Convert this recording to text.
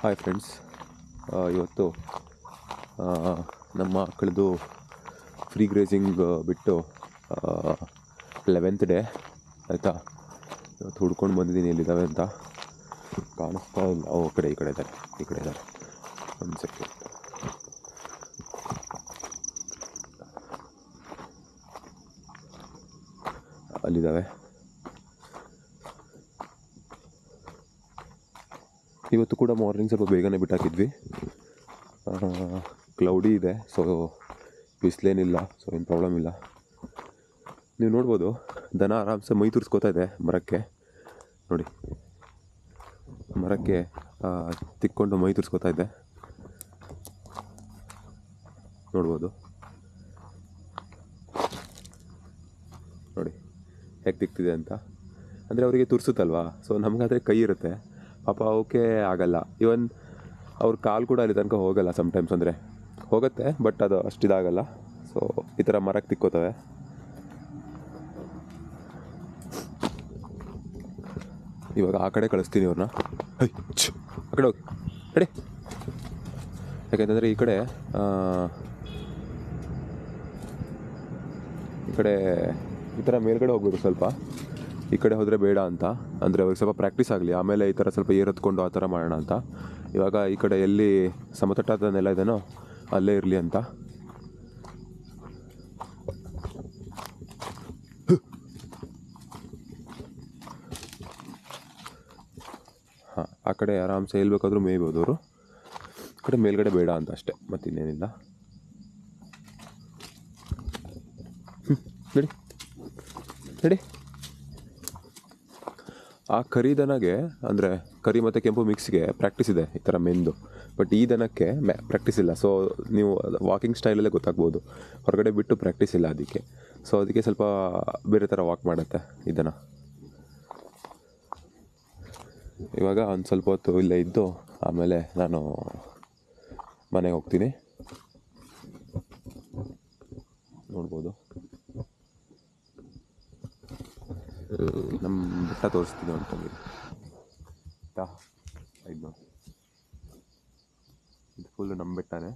Hi friends ಇವತ್ತು ನಮ್ಮ ಮಕ್ಕಳದು ಫ್ರೀ ಗ್ರೇಸಿಂಗ್ ಬಿಟ್ಟು ಲೆವೆಂತ್ ಡೇ ಆಯಿತಾ? ಇವತ್ತು ಹುಡ್ಕೊಂಡು ಬಂದಿದ್ದೀನಿ ಎಲ್ಲಿದ್ದಾವೆ ಅಂತ. ಕಾಣಿಸ್ತಾ ಇಲ್ಲ. ಓ ಕಡೆ, ಈ ಕಡೆ ಇದ್ದಾರೆ. ಈ ಕಡೆ ಇದ್ದಾರೆ. ಒಂದು ಸೆಕೆಂಡ್ ಅಲ್ಲಿದ್ದಾವೆ ಇವತ್ತು ಕೂಡ ಮಾರ್ನಿಂಗ್ ಸ್ವಲ್ಪ ಬೇಗನೆ ಬಿಟ್ಟಾಕಿದ್ವಿ. ಕ್ಲೌಡಿ ಇದೆ ಸೊ ಬಿಸಿಲೇನಿಲ್ಲ ಸೊ ಏನು ಪ್ರಾಬ್ಲಮ್ ಇಲ್ಲ. ನೀವು ನೋಡ್ಬೋದು, ದನ ಆರಾಮ್ಸೆ ಮೈ ತುರ್ಸ್ಕೋತಾ ಇದೆ ಮರಕ್ಕೆ. ನೋಡಿ, ಮರಕ್ಕೆ ತಿಕ್ಕೊಂಡು ಮೈ ತುರ್ಸ್ಕೋತಾ ಇದೆ. ನೋಡ್ಬೋದು. ನೋಡಿ, ಹೇಗೆ ತಿಕ್ತಿದೆ ಅಂತ. ಅಂದರೆ ಅವರಿಗೆ ತುರ್ಸುತ್ತಲ್ವಾ? ಸೊ ನಮಗಾದರೆ ಕೈ ಇರುತ್ತೆ. ಪಾಪ ಅವಕ್ಕೆ ಆಗಲ್ಲ. ಇವನ್ ಅವ್ರ ಕಾಲು ಕೂಡ ಅಲ್ಲಿ ತನಕ ಹೋಗಲ್ಲ ಸಮ್ಟೈಮ್ಸ್ ಅಂದರೆ. ಹೋಗುತ್ತೆ ಬಟ್ ಅದು ಅಷ್ಟು ಇದಾಗಲ್ಲ. ಸೊ ಈ ಥರ ಮರಕ್ಕೆ ತಿಕ್ಕೋತವೆ. ಇವಾಗ ಆ ಕಡೆ ಕಳಿಸ್ತೀನಿ ಅವ್ರನ್ನ ಆ ಕಡೆ ಹೋಗಿ. ರೆಡಿ ಯಾಕೆಂತಂದರೆ ಈ ಕಡೆ ಈ ಕಡೆ ಈ ಥರ ಮೇಲ್ಗಡೆ ಹೋಗ್ಬೇಕು ಸ್ವಲ್ಪ. ಈ ಕಡೆ ಹೋದರೆ ಬೇಡ ಅಂತ. ಅಂದರೆ ಅವ್ರಿಗೆ ಸ್ವಲ್ಪ ಪ್ರಾಕ್ಟೀಸ್ ಆಗಲಿ. ಆಮೇಲೆ ಈ ಥರ ಸ್ವಲ್ಪ ಏರತ್ಕೊಂಡು ಆ ಥರ ಮಾಡೋಣ ಅಂತ. ಇವಾಗ ಈ ಕಡೆ ಎಲ್ಲಿ ಸಮತಟ್ಟಾದ ನೆಲ ಇದೆನೋ, ಅಲ್ಲೇ ಇರಲಿ ಅಂತ. ಹಾಂ, ಆ ಕಡೆ ಆರಾಮ್ಸೆ ಎಲ್ಲಿ ಬೇಕಾದ್ರೂ ಮೇಯ್ಬೋದು ಅವರು. ಆ ಕಡೆ ಮೇಲ್ಗಡೆ ಬೇಡ ಅಂತ ಅಷ್ಟೇ. ಮತ್ತಿನ್ನೇನಿಲ್ಲ. ಹ್ಞೂ ನಡಿ. ನಡಿ. ಆ ಕರಿ ದನಗೆ, ಅಂದರೆ ಕರಿ ಮತ್ತು ಕೆಂಪು ಮಿಕ್ಸ್ಗೆ ಪ್ರಾಕ್ಟೀಸ್ ಇದೆ ಈ ಥರ ಮೆಂದು. ಬಟ್ ಈ ದನಕ್ಕೆ ಮ್ಯಾ ಪ್ರಾಕ್ಟೀಸ್ ಇಲ್ಲ. ಸೊ ನೀವು ವಾಕಿಂಗ್ ಸ್ಟೈಲಲ್ಲೇ ಗೊತ್ತಾಗ್ಬೋದು. ಹೊರಗಡೆ ಬಿಟ್ಟು ಪ್ರಾಕ್ಟೀಸ್ ಇಲ್ಲ ಅದಕ್ಕೆ. ಸೊ ಅದಕ್ಕೆ ಸ್ವಲ್ಪ ಬೇರೆ ಥರ ವಾಕ್ ಮಾಡುತ್ತೆ ಈ ದನ. ಇವಾಗ ಒಂದು ಸ್ವಲ್ಪ ಹೊತ್ತು ಇಲ್ಲೇ ಇದ್ದು, ಆಮೇಲೆ ನಾನು ಮನೆಗೆ ಹೋಗ್ತೀನಿ. ನೋಡ್ಬೋದು. ನಮ್ಮ ಬೆಟ್ಟ ತೋರಿಸ್ತೀನಿ ಅಂತಂದ್ರೆ ಆಯ್ತಾ ಇದು. ಇದು ಫುಲ್ಲು ನಮ್ಮ ಬೆಟ್ಟನೇ